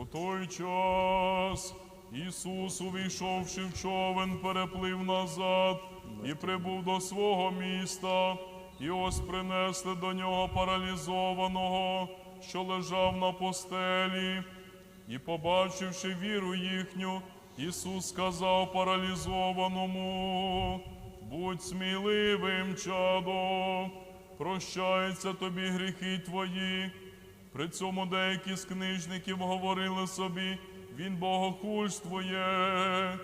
У той час Ісус, увійшовши в човен, переплив назад і прибув до свого міста, і ось принесли до нього паралізованого, що лежав на постелі. І, побачивши віру їхню, Ісус сказав паралізованому, будь сміливим, чадо, прощаються тобі гріхи твої. При цьому деякі з книжників говорили собі, він богохульствує.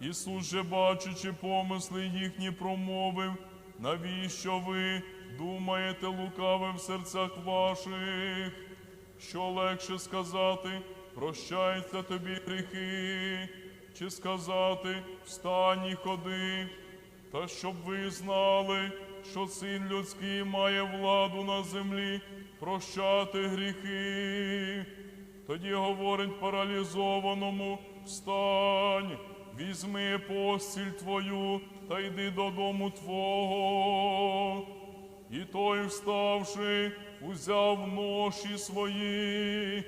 Ісус же, бачачи помисли їхні, промовив, навіщо ви думаєте лукаве в серцях ваших? Що легше сказати, прощаються тобі гріхи, чи сказати, встань і ходи, та щоб ви знали, що син людський має владу на землі прощати гріхи. Тоді говорить паралізованому, встань, візьми постіль твою та йди додому твого. І той, вставши, узяв ноші свої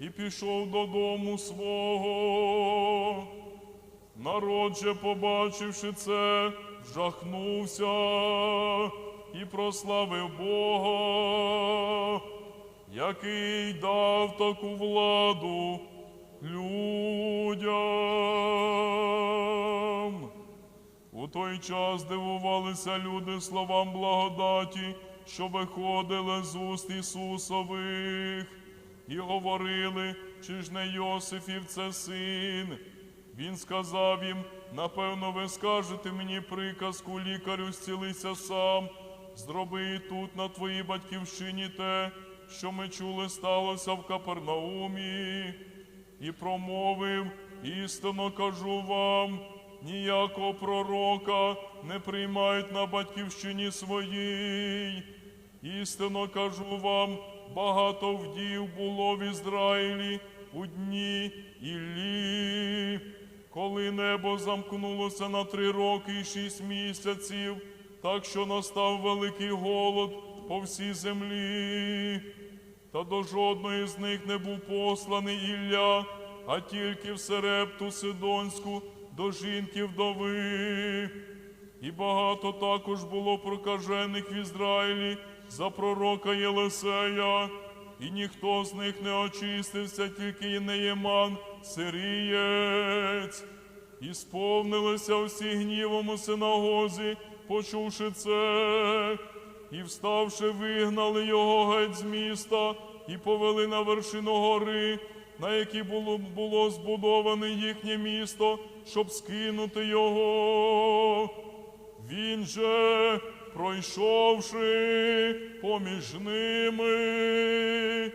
і пішов додому свого. Народ же, побачивши це, жахнувся і прославив Бога, який дав таку владу людям. У той час дивувалися люди словам благодаті, що виходили з уст Ісусових, і говорили, чи ж не Йосифів це син. Він сказав їм: напевно, ви скажете мені приказку, лікарю, зцілися сам, зроби і тут на твоїй батьківщині те, що ми чули, сталося в Капернаумі, і промовив, істинно кажу вам, ніякого пророка не приймають на батьківщині своїй. Істинно кажу вам, багато вдів було в Ізраїлі у дні Іллі, коли небо замкнулося на три роки і шість місяців, так що настав великий голод по всій землі. Та до жодної з них не був посланий Ілля, а тільки в Серепту Сидонську до жінки вдови. І багато також було прокажених в Ізраїлі за пророка Єлисея, і ніхто з них не очистився, тільки Неєман, сирієць. І сповнилися всі гнівом у синагозі, почувши це, і вставши, вигнали його геть з міста і повели на вершину гори, на якій було, було збудоване їхнє місто, щоб скинути його. Він же, пройшовши поміж ними,